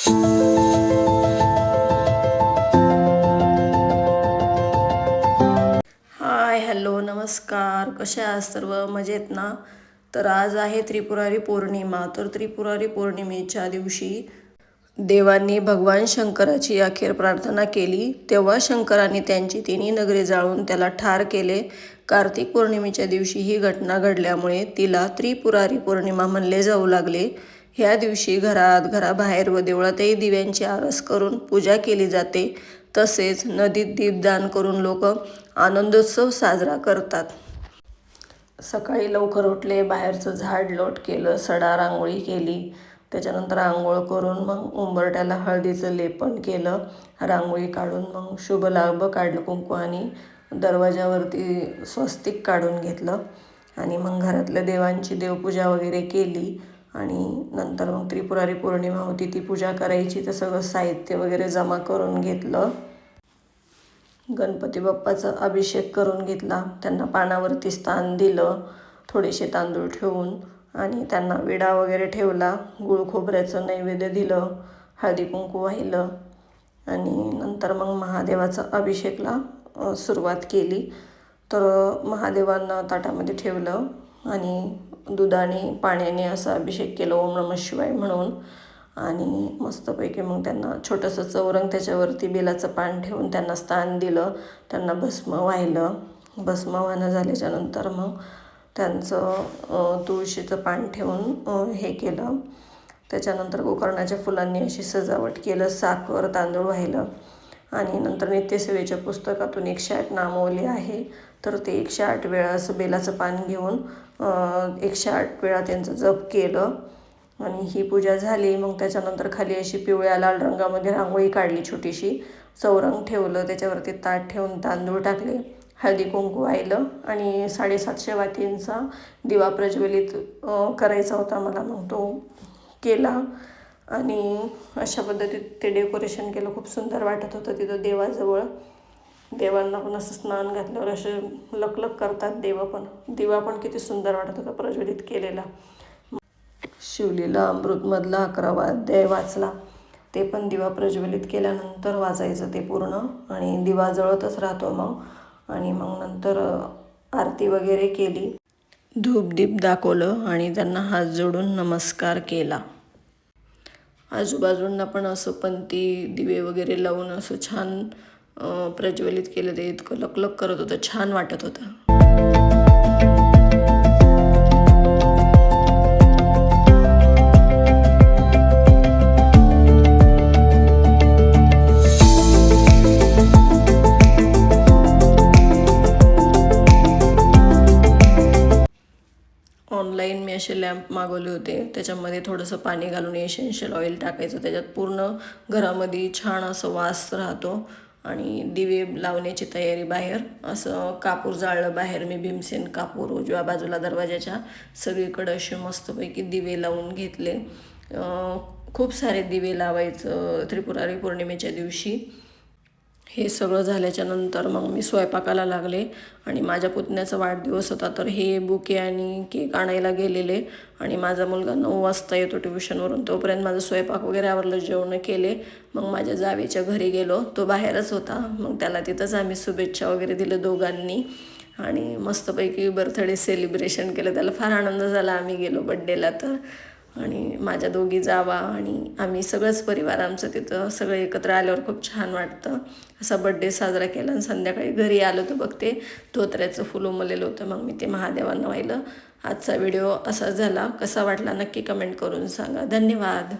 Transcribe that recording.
Hi hello नमस्कार. कशा आहात सर्व? मजेत ना? तर आज आहे त्रिपुरारी पौर्णिमा. तर त्रिपुरारी पौर्णिमेच्या दिवशी देवांनी भगवान शंकराची अखेर प्रार्थना केली. तेव्हा शंकराने त्यांची तिन्ही नगरे जाळून त्याला ठार केले. कार्तिक पौर्णिमेच्या दिवशी ही घटना घडल्यामुळे तिला त्रिपुरारी पौर्णिमा म्हणले जाऊ लागले. ह्या दिवशी घरात घराबाहेर व देवळातही दिव्यांची आरस करून पूजा केली जाते. तसेच नदीत दीपदान करून लोक आनंदोत्सव साजरा करतात. सकाळी लवकर उठले बाहेरचं झाड लोट केलं सडा रांगोळी केली. त्याच्यानंतर आंघोळ करून मग उंबरट्याला हळदीचं लेपन केलं. रांगोळी काढून मग शुभ लाभ काढलं कुंकू आणि दरवाजावरती स्वस्तिक काढून घेतलं. आणि मग घरातल्या देवांची देवपूजा वगैरे केली. आणि नंतर मग त्रिपुरारी पौर्णिमा होती ती पूजा करायची तर सगळं साहित्य वगैरे जमा करून घेतलं. गणपती बाप्पाचा अभिषेक करून घेतला. त्यांना पानावरती स्थान दिलं थोडेसे तांदूळ ठेवून आणि त्यांना विडा वगैरे ठेवला गुळ खोबऱ्याचं नैवेद्य दिलं हळदी कुंकू वाहिलं आणि नंतर मग महादेवाचा अभिषेकला सुरुवात केली. तर महादेवांना ताटामध्ये ठेवलं आणि दुधाने पाण्याने असा अभिषेक केला ओम नमः शिवाय म्हणून. आणि मस्तपैकी मग त्यांना छोटंसं चौरंग त्याच्यावरती बेलाचं पान ठेवून त्यांना स्थान दिलं त्यांना भस्म वाहिलं भस्म वाहनं झाल्याच्यानंतर मग त्यांचं तुळशीचं पान ठेवून हे केलं. त्याच्यानंतर गोकर्णाच्या फुलांनी अशी सजावट केलं साखर तांदूळ वाहिलं आणि नंतर नित्यसेवेच्या पुस्तकातून एकशे आठ नामवली आहे. तर ते एकशे आठ वेळा असं बेलाचं पान घेऊन एकशे आठ वेळा त्यांचं जप केलं. आणि ही पूजा झाली. मग त्याच्यानंतर खाली अशी पिवळ्या लाल रंगामध्ये रांगोळी काढली छोटीशी. चौरंग ठेवलं. त्याच्यावरती ताट ठेवून तांदूळ टाकले. हळदी कुंकू वाहिलं आणि साडेसातशे वातींचा दिवा प्रज्वलित करायचा होता मला. मग तो केला. आणि अशा पद्धतीत ते डेकोरेशन केलं. खूप सुंदर वाटत होतं तिथं देवाजवळ. देवांना पण असं स्नान घातल्यावर असे लकलक करतात देव पण. दिवा पण किती सुंदर वाटत होता प्रज्वलित केलेला. शिवलीला अमृतमधला अकरावा अध्याय वाचला. ते पण दिवा प्रज्वलित केल्यानंतर वाचायचं ते पूर्ण. आणि दिवा जळतच राहतो मग. आणि मग नंतर आरती वगैरे केली. धूपदीप दाखवलं आणि त्यांना हात जोडून नमस्कार केला. आजूबाजूंना पण असं पंती दिवे वगैरे लावून असं छान प्रज्वलित केलं ते. इतकं लकलक करत होतं छान वाटत होतं. असे लॅम्प मागवले होते. त्याच्यामध्ये थोडंसं पाणी घालून एसेन्शियल ऑइल टाकायचं. त्याच्यात पूर्ण घरामध्ये छान असं वास राहतो आणि दिवे लावण्याची तयारी बाहेर. असं कापूर जाळलं बाहेर. मी भीमसेन कापूर उजव्या बाजूला दरवाजाच्या सगळीकडे असे मस्तपैकी दिवे लावून घेतले. खूप सारे दिवे लावायचं त्रिपुरारी पौर्णिमेच्या दिवशी. हे सगळं झाल्याच्यानंतर मग मी स्वयंपाकाला लागले आणि माझ्या पुतण्याचा वाढदिवस होता तर हे बुके आणि केक आणायला गेलेले आणि माझा मुलगा नऊ वाजता येतो ट्युशनवरून. तोपर्यंत माझा स्वयंपाक वगैरे आवरलं जेवण केले. मग माझ्या जावेच्या घरी गेलो. तो बाहेरच होता. मग त्याला तिथंच आम्ही शुभेच्छा वगैरे दिलं दोघांनी. आणि मस्तपैकी बर्थडे सेलिब्रेशन केलं. त्याला फार आनंद झाला आम्ही गेलो बड्डेला तर. आणि माझ्या दोघी जावा आणि आम्ही सगळंच परिवार आमचं तिथं सगळं एकत्र आल्यावर खूप छान वाटतं. असा बड्डे साजरा केला आणि संध्याकाळी घरी आलो तर बघते धोत्र्याचं फुलं उमललेलं होतं. मग मी ते महादेवांना वाहिलं. आजचा व्हिडिओ असा झाला. कसा वाटला नक्की कमेंट करून सांगा. धन्यवाद.